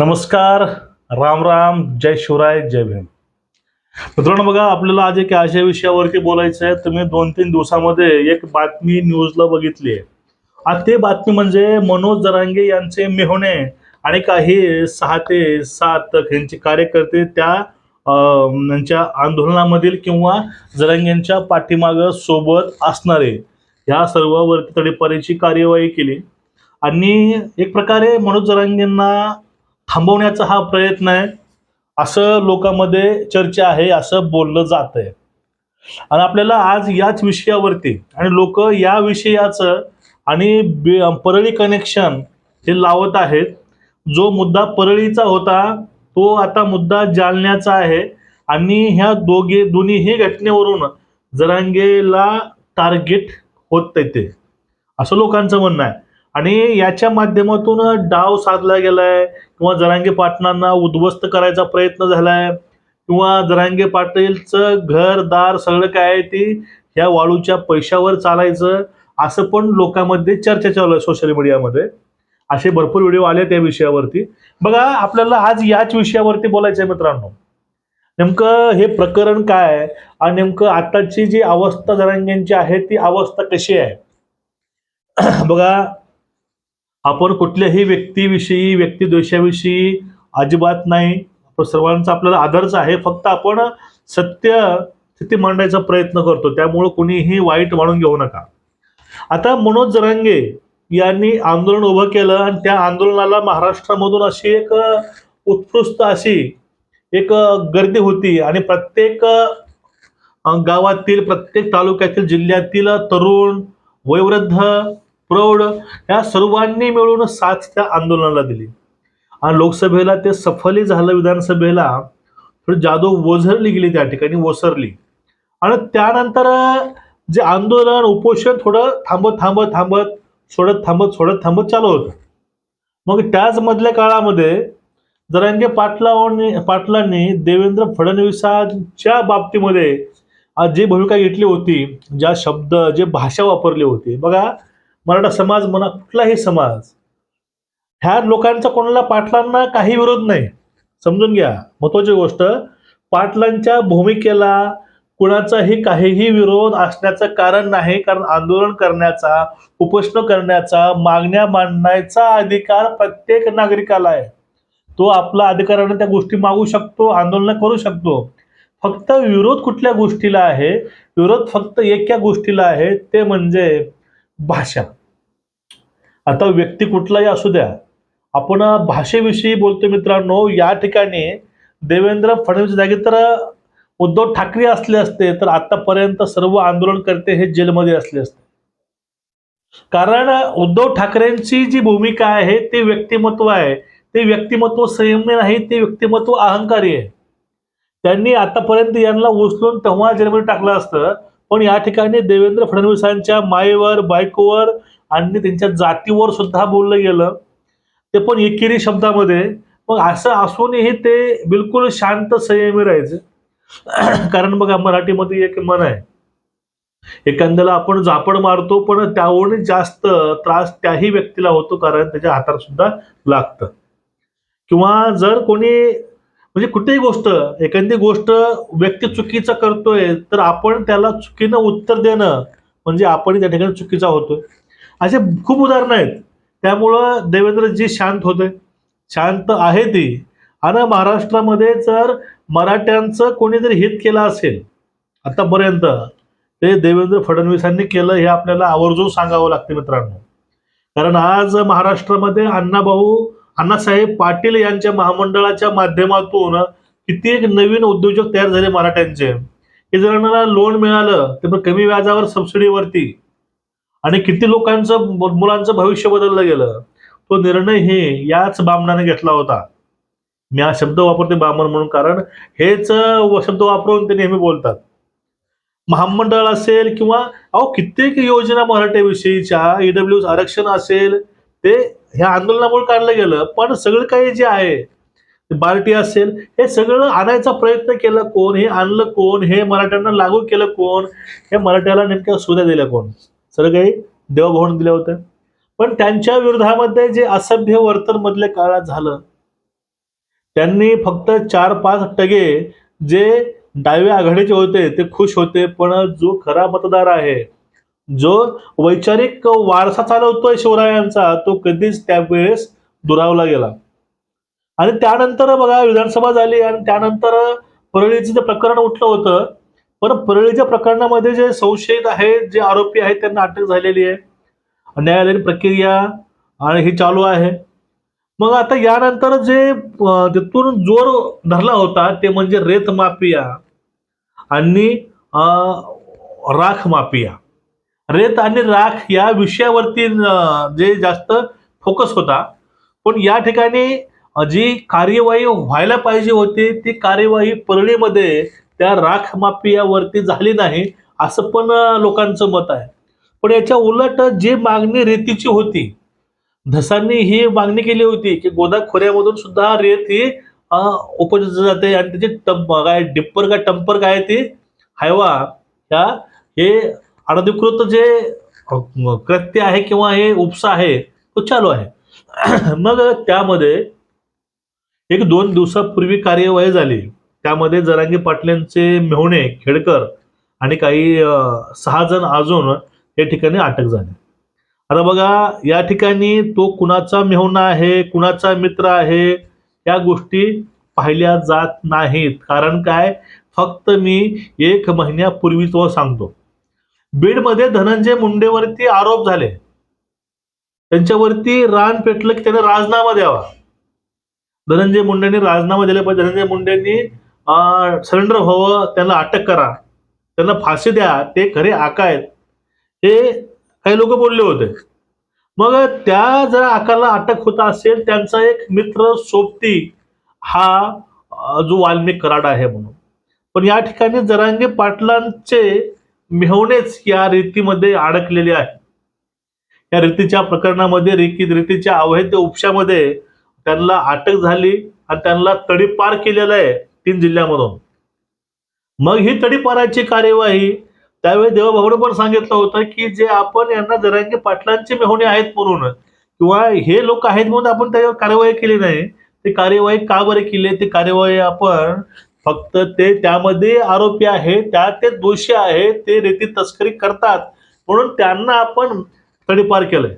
नमस्कार राम राम जय शिवराय जय भीम. मित्रांनो बघा आपल्याला आज एक अशा विषयावरती बोलायचं आहे. तुम्ही दोन तीन दिवसामध्ये एक बातमी न्यूजला बघितली आहे. आणि ते बातमी म्हणजे मनोज जरांगे यांचे मेहणे आणि काही सहा ते सात यांचे कार्यकर्ते त्या यांच्या आंदोलनामधील किंवा जरांगेंच्या पाठीमागं सोबत असणारे. ह्या सर्वांवरती तडीपारीची कार्यवाही केली. आणि एक प्रकारे मनोज जरांगेंना थांबवण्याचा हा प्रयत्न आहे. असं लोकांमध्ये चर्चा आहे असं बोललं जात आहे आणि आपल्याला आज याच विषयावरती आणि लोक या विषयाचं आणि बे- परळी कनेक्शन हे लावत आहेत जो मुद्दा परळीचा होता तो आता मुद्दा जालन्याचा आहे. आणि ह्या दोघे दोन्हीही घटनेवरून जरांगेला टार्गेट होत ते. असं लोकांचं म्हणणं आहे. आणि याच्या माध्यमातून डाव साधला गेलाय किंवा जरांगे पाटणांना उद्ध्वस्त करायचा प्रयत्न झालाय किंवा जरांगे पाटीलचं घर दार सगळं काय आहे ती ह्या वाळूच्या पैशावर चालायचं असं पण लोकांमध्ये चर्चा चालू आहे सोशल मीडियामध्ये असे भरपूर व्हिडिओ आले त्या विषयावरती. बघा आपल्याला आज याच विषयावरती बोलायचं आहे मित्रांनो. नेमकं हे प्रकरण काय आहे? आणि नेमकं आताची जी अवस्था जरांग्यांची आहे ती अवस्था कशी आहे? बघा आपण कुठल्याही व्यक्तीविषयी व्यक्तिद्वेषाविषयी अजिबात नाही. आपण सर्वांचा आपल्याला आदरच आहे. फक्त आपण सत्य स्थिती मांडायचा प्रयत्न करतो. त्यामुळं कुणीही वाईट म्हणून घेऊ नका. आता मनोज जरांगे यांनी आंदोलन उभं केलं आणि त्या आंदोलनाला महाराष्ट्रामधून अशी एक उत्कृष्ट अशी एक गर्दी होती. आणि प्रत्येक गावातील प्रत्येक तालुक्यातील जिल्ह्यातील तरुण वयोवृद्ध प्रौढ या सर्वांनी मिळून साथ त्या आंदोलनाला दिली. आणि लोकसभेला ते सफलही झालं विधानसभेला. थोडी जादू ओझरली गेली त्या ठिकाणी ओसरली आणि त्यानंतर जे आंदोलन उपोषण थोडं थांबत थांबत थांबत सोडत थांबत सोडत थांबत चालू होतं. मग त्याच मधल्या काळामध्ये जरांगे पाटलांनी पाटलांनी देवेंद्र फडणवीसांच्या बाबतीमध्ये जी भूमिका घेतली होती ज्या शब्द जे भाषा वापरली होती. बघा मराठा समाज म्हणा कुठलाही समाज ह्या लोकांचा कोणाला पाटलांना काही विरोध नाही. समजून घ्या. महत्वाची गोष्ट पाटलांच्या भूमिकेला कुणाचाही काहीही विरोध असण्याचं कारण नाही कारण आंदोलन करण्याचा उपोषण करण्याचा मागण्या मांडण्याचा अधिकार प्रत्येक नागरिकाला आहे. तो आपला अधिकाराने त्या गोष्टी मागू शकतो आंदोलन करू शकतो. फक्त विरोध कुठल्या गोष्टीला आहे? विरोध फक्त एका गोष्टीला आहे. ते म्हणजे भाषा. आता व्यक्ती कुठलाही असू द्या आपण भाषेविषयी बोलतो मित्रांनो या ठिकाणी देवेंद्र फडणवीस जागी तर उद्धव ठाकरे असले असते तर आतापर्यंत सर्व आंदोलनकर्ते हे जेलमध्ये असले असते. कारण उद्धव ठाकरेंची जी भूमिका आहे ते व्यक्तिमत्व आहे. ते व्यक्तिमत्व संयमी नाही ते व्यक्तिमत्व अहंकारी आहे. त्यांनी आतापर्यंत यांना उचलून तेव्हा जेलमध्ये टाकलं असतं. पण या ठिकाणी देवेंद्र फडणवीसांच्या मायेवर बायकोवर आणि त्यांच्या जातीवर सुद्धा बोललं गेलं. ते पण एकेरी शब्दामध्ये. मग असं असूनही ते बिलकुल शांत संयमी राहायचे. कारण बघा मराठीमध्ये एक मन आहे. एखाद्याला आपण झापड मारतो पण त्याहून जास्त त्रास त्याही व्यक्तीला होतो कारण त्याच्या हातात सुद्धा लागतं. किंवा जर कोणी म्हणजे कुठेही गोष्ट एखादी गोष्ट व्यक्ती चुकीचं करतोय तर आपण त्याला चुकीनं उत्तर देणं म्हणजे आपण त्या ठिकाणी चुकीचा होतोय. असे खूप उदाहरणं आहेत. त्यामुळं देवेंद्रजी शांत होते. शांत आहे ती. आणि महाराष्ट्रामध्ये जर मराठ्यांचं कोणी हित केलं असेल आतापर्यंत ते देवेंद्र फडणवीसांनी केलं हे आपल्याला आवर्जून सांगावं लागते मित्रांनो. कारण आज महाराष्ट्रामध्ये अण्णाभाऊ अण्णासाहेब पाटील यांच्या महामंडळाच्या माध्यमातून कित्येक नवीन उद्योजक तयार झाले मराठ्यांचे. हे जणांना लोन मिळालं ते पण कमी व्याजावर सबसिडीवरती आणि किती लोकांचं मुलांचं भविष्य बदललं गेलं. तो निर्णय हे याच बामणाने घेतला होता. मी हा शब्द वापरते बामण म्हणून कारण हेच शब्द वापरून ते नेहमी बोलतात. महामंडळ असेल किंवा अहो कित्येक योजना मराठ्याविषयीच्या ईडब्ल्यू आरक्षण असेल ते ह्या आंदोलनामुळे काढलं गेलं पण सगळं काही जे आहे बार्टी असेल हे सगळं आणायचा प्रयत्न केला कोण? हे आणलं कोण? हे मराठ्यांना लागू केलं कोण? हे मराठ्याला नेमक्या सुविधा दिल्या कोण? सगळं काही देवाभाऊन दिलं होतं. पण त्यांच्या विरोधामध्ये जे असभ्य वर्तन मधल्या काळात झालं त्यांनी फक्त चार पाच टगे जे डाव्या आघाडीचे होते ते खुश होते पण जो खरा मतदार आहे जो वैचारिक वारसा चालवतोय शिवरायांचा तो कधीच त्यावेळेस दुरावला गेला. आणि त्यानंतर बघा विधानसभा झाली आणि त्यानंतर परळीचं जे प्रकरण उठलं होतं पण परळीच्या प्रकरणामध्ये जे संशयित आहेत जे आरोपी आहेत त्यांना अटक झालेली आहे. न्यायालयीन प्रक्रिया आणि ही चालू आहे. मग आता यानंतर जे तिथून जोर धरला होता ते म्हणजे रेत माफिया आणि राख माफिया. रेत आणि राख या विषयावरती जे जास्त फोकस होता. पण या ठिकाणी जी कार्यवाही व्हायला पाहिजे होती ती कार्यवाही परळीमध्ये त्या राख माफियावरती झाली नाही असं पण लोकांचं मत आहे. पण याच्या उलट जी मागणी रेतीची होती धसांनी ही मागणी केली होती की गोदा खोऱ्यामधून सुद्धा रेत ही उपज जाते आणि त्याची टंप काय डिप्पर काय टंपर काय ती हायवा ह्या हे अनधिकृत जे कृत्य आहे किंवा हे उपसा आहे तो चालू आहे. मग त्यामध्ये एक दोन दिवसापूर्वी कार्यवाही झाली. त्यामध्ये जरांगी पाटलांचे मेहुणे खेडकर आणि काही सहा जण अजून या ठिकाणी अटक झाले. आता बघा या ठिकाणी तो कुणाचा मेहुणा आहे कुणाचा मित्र आहे या गोष्टी पाहिल्या जात नाहीत. कारण काय? फक्त मी एक महिन्यापूर्वी तो सांगतो. बीडमध्ये धनंजय मुंडेवरती आरोप झाले. त्यांच्यावरती रान पेटलं की त्याने राजीनामा द्यावा. धनंजय मुंडेंनी राजीनामा दिला पाहिजे. धनंजय मुंडेंनी सरेंडर व्हावं त्यांना अटक करा. त्यांना फाशी द्या. ते खरे आका आहेत. हे काही लोक बोलले होते. मग त्या जर आकाला अटक होत असेल त्यांचा एक मित्र सोबती हा जो वाल्मिक कराड आहे म्हणून. पण या ठिकाणी जरांगे पाटलांचे मिळवणेच या रीतीमध्ये अडकलेले आहे. या रीतीच्या प्रकरणामध्ये रेकी रीतीच्या अवैध उपशामध्ये त्यांना अटक झाली आणि त्यांना तडीपार केलेलं आहे तीन जिल्ह्यामधून. मग ही तडीपाराची कार्यवाही त्यावेळी देवाभाऊनं पण सांगितलं होतं की जे आपण यांना जरांगी पाटलांचे मेहुणे आहेत म्हणून किंवा हे लोक आहेत म्हणून आपण त्याच्यावर कार्यवाही केली नाही ते कार्यवाही का बरे केली? ती कार्यवाही आपण फक्त ते त्यामध्ये आरोपी आहे त्या ते दोषी आहे ते रेती तस्करी करतात. म्हणून त्यांना आपण तडीपार केलंय.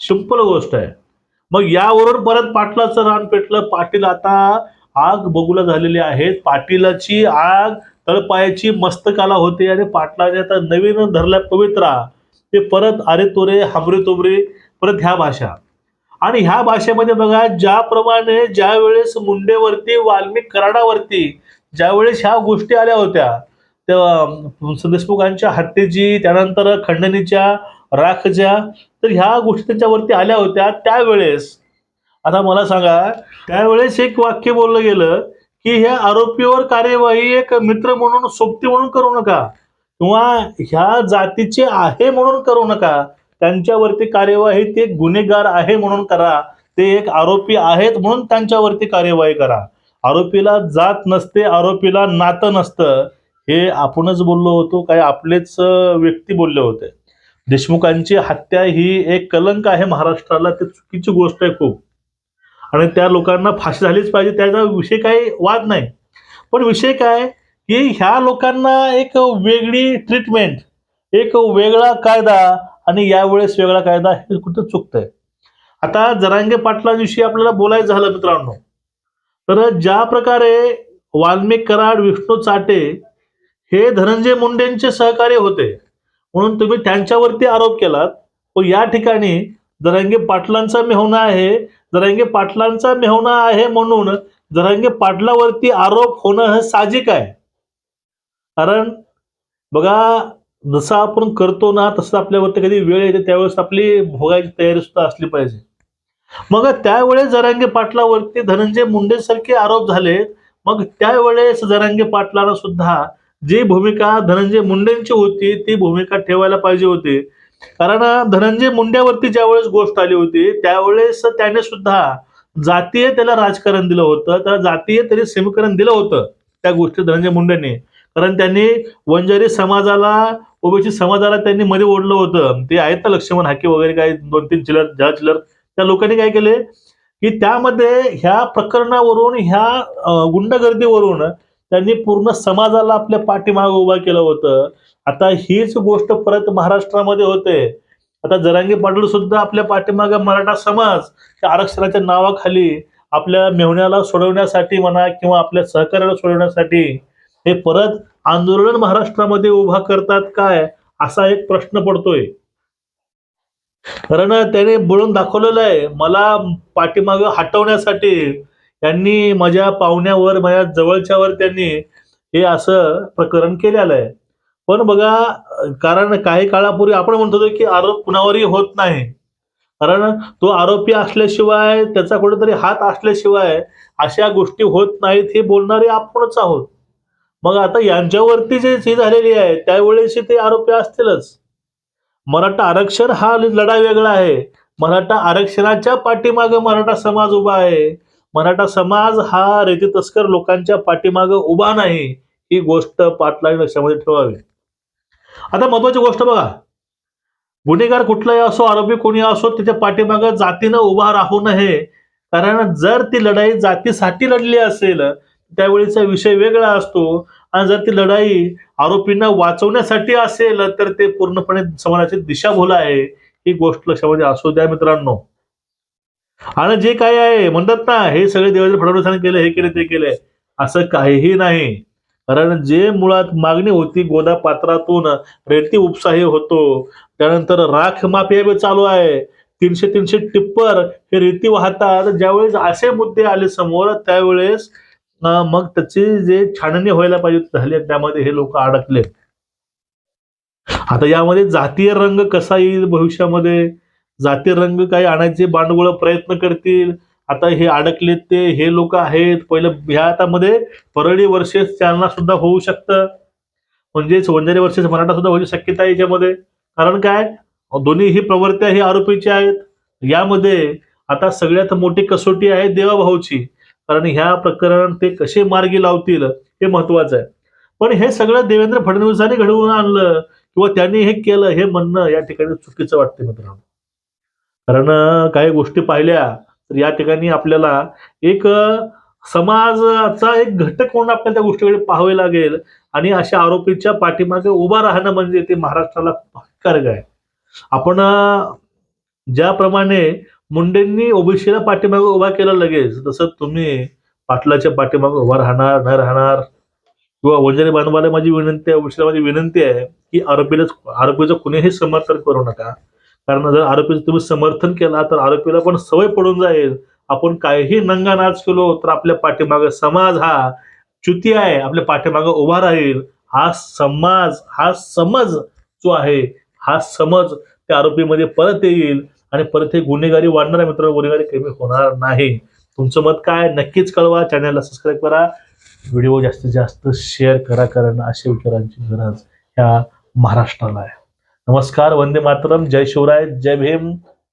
सिंपल गोष्ट आहे. मग यावरून परत पाटलाचं रान पेटलं. पाटील आता आग बगुला झालेली आहे. पाटीलाची आग तळपायाची मस्तकाला होते आणि पाटलाने आता नवीन धरल्या पवित्रा. ते परत अरे तोरे हमरे तोबरे परत ह्या भाषा. आणि ह्या भाषेमध्ये बघा ज्याप्रमाणे ज्या वेळेस मुंडेवरती वाल्मिक कराडावरती ज्यावेळेस ह्या गोष्टी आल्या होत्या तेव्हा देशमुखांच्या हत्येची त्यानंतर खंडणीच्या राखच्या तर ह्या गोष्टी त्याच्यावरती आल्या होत्या. त्यावेळेस आता मला सांगा त्यावेळेस एक वाक्य बोललं गेलं की ह्या आरोपीवर कार्यवाही एक मित्र म्हणून सोबती म्हणून करू नका. किंवा ह्या जातीचे आहे म्हणून करू नका. त्यांच्यावरती कार्यवाही ते गुन्हेगार आहे म्हणून करा. ते एक आरोपी आहेत म्हणून त्यांच्यावरती कार्यवाही करा. आरोपीला जात नसते आरोपीला नातं नसतं. हे आपणच बोललो होतो काय आपलेच व्यक्ती बोलले होते. देशमुखांची हत्या ही एक कलंक आहे महाराष्ट्राला ते चुकीची गोष्ट आहे खूप. आणि त्या लोकांना फाशी झालीच पाहिजे त्याचा विषय काही वाद नाही. पण विषय काय की ह्या लोकांना एक वेगळी ट्रीटमेंट एक वेगळा कायदा आणि यावेळेस वेगळा कायदा हे कुठं चुकतंय? आता जरांगे पाटलांविषयी आपल्याला बोलायचं झालं मित्रांनो तर ज्या प्रकारे वाल्मिक कराड विष्णू चाटे हे धनंजय मुंडेंचे सहकार्य होते म्हणून तुम्ही त्यांच्यावरती आरोप केलात व या ठिकाणी जरांगे पाटलांचा मेहुणा आहे जरांगे पाटलांचा मेहुणा आहे म्हणून जरांगे पाटलावरती आरोप होणं हे साहजिक आहे. कारण बघा जसं आपण करतो ना तसं आपल्यावरती कधी वेळ येते त्यावेळेस आपली भोगायची तयारी सुद्धा असली पाहिजे. मग त्यावेळेस जरांगे पाटलावरती धनंजय मुंडे सारखे आरोप झाले मग त्यावेळेस जरांगे पाटलांना सुद्धा जी भूमिका धनंजय मुंडेंची होती ती भूमिका ठेवायला पाहिजे होती. कारण धनंजय मुंड्यावरती ज्यावेळेस गोष्ट आली होती त्यावेळेस त्याने सुद्धा जातीय त्याला राजकारण दिलं होतं. त्याला जातीय तरी समीकरण दिलं होतं त्या गोष्टी धनंजय मुंडेंनी. कारण त्यांनी वंजारी समाजाला ओबीसी समाजाला त्यांनी मध्ये ओढलं होतं. ते आहेत ना लक्ष्मण हाके वगैरे काय दोन तीन चिलर ज्या चिलर त्या लोकांनी काय केले? की त्यामध्ये ह्या प्रकरणावरून ह्या गुंडगर्दीवरून त्यांनी पूर्ण समाजाला आपल्या पाठीमागे उभा केलं होतं. आता हीच गोष्ट परत महाराष्ट्रामध्ये होते. आता जरांगी पाटील सुद्धा आपल्या पाठीमागे मराठा समाज त्या आरक्षणाच्या नावाखाली आपल्या मेहण्याला सोडवण्यासाठी म्हणा किंवा आपल्या सहकार्याला सोडवण्यासाठी हे परत आंदोलन महाराष्ट्रामध्ये उभा करतात काय? असा एक प्रश्न पडतोय. कारण त्याने बोलून दाखवलेलं आहे मला पाठीमाग हटवण्यासाठी. त्यांनी माझ्या पाहुण्यावर माझ्या जवळच्यावर त्यांनी हे असं प्रकरण केलेलं आहे. पण बघा कारण काही काळापूर्वी आपण म्हणत होतो की आरोप कुणावरही होत नाही. कारण तो आरोपी असल्याशिवाय त्याचा कुठेतरी हात असल्याशिवाय अशा गोष्टी होत नाहीत हे बोलणारे आपणच आहोत. मग आता यांच्यावरती जे ही झालेली आहे त्यावेळेस ते आरोपी असतीलच. मराठा आरक्षण हा लढा वेगळा आहे. मराठा आरक्षणाच्या पाठीमागे मराठा समाज उभा आहे. मराठा समाज हा रेती तस्कर लोकांच्या पाठीमाग उभा नाही. ही गोष्ट पाटलाने लक्षामध्ये ठेवावी? आता महत्वाची गोष्ट बघा. गुन्हेगार कुठलाही असो आरोपी कोणी असो त्याच्या पाठीमागं जातीनं उभा राहू नये. कारण जर ती लढाई जातीसाठी लढली असेल त्यावेळीचा विषय वेगळा असतो. आणि जर ती लढाई आरोपींना वाचवण्यासाठी असेल तर ते पूर्णपणे समाजाची दिशाभूल आहे. ही गोष्ट लक्षामध्ये म्हणजे असू द्या मित्रांनो. आणि जे काय आहे म्हणतात ना हे सगळे देवेंद्र फडणवीसांनी केले हे केले ते केलंय असं काहीही नाही. कारण जे मुळात मागणी होती गोदा पात्रातून रेती उपसाही होतो. त्यानंतर राख माफिया चालू आहे. तीनशे तीनशे टिप्पर हे रेती वाहतात. ज्यावेळेस असे मुद्दे आले समोर त्यावेळेस मग त्याची जे छाननी व्हायला पाहिजे झाली त्यामध्ये हे लोक अडकले. आता यामध्ये जातीय रंग कसा येईल भविष्यामध्ये? जातीय रंग काही आणायचे बांडगोळ प्रयत्न करतील? आता हे अडकलेत ते हे लोक आहेत. पहिलं ह्या हातामध्ये परळी वर्षेस चालना सुद्धा होऊ शकतं. म्हणजेच वंजारी वर्षेस मराठा सुद्धा होण्याची शक्यता आहे याच्यामध्ये. कारण काय? दोन्ही ही प्रवृत्त्या ही आरोपीची आहेत. यामध्ये आता सगळ्यात मोठी कसोटी आहे देवाभाऊची. कारण ह्या प्रकरण ते कसे मार्गी लावतील हे महत्वाचं आहे. पण हे सगळं देवेंद्र फडणवीसांनी घडवून आणलं किंवा त्यांनी हे केलं हे म्हणणं या ठिकाणी चुकीचं वाटते मित्रांनो. कारण काही गोष्टी पाहिल्या तर या ठिकाणी आपल्याला एक समाजाचा एक घटक म्हणून आपल्याला त्या गोष्टीकडे पाहावे लागेल आणि अशा आरोपीच्या पाठीमागे उभा राहणं म्हणजे ते महाराष्ट्राला कारक आहे. आपण ज्याप्रमाणे मुंडेंनी ओबीसीला पाठीमागे उभा केला लगेच. तसं तुम्ही पाटलाच्या पाठीमागे उभा राहणार न राहणार किंवा वंजारी बांधवाला माझी विनंती आहे ओबीसीला माझी विनंती आहे की आरोपीला आरोपीचं कुणीही समर्थन करू नका. कारण जर आरोपीचं तुम्ही समर्थन केला तर आरोपीला पण सवय पडून जाईल. आपण काहीही नंगा नाच केलो तर आपल्या पाठीमागे समाज हा च्युती आहे आपल्या पाठीमागे उभा राहील. हा समाज हा समज जो आहे हा समज त्या आरोपीमध्ये परत येईल. आणि परत हे गुन्हेगारी वाढणार आहे मित्रांनो गुन्हेगारी कमी होणार नाही. तुमचं मत काय नक्कीच कळवा. चॅनलला सबस्क्राईब करा. व्हिडिओ जास्तीत जास्त शेअर करा कारण अशा विचारांची गरज ह्या महाराष्ट्राला आहे. नमस्कार वंदे मातरम. जय शिवराय. जय भीम.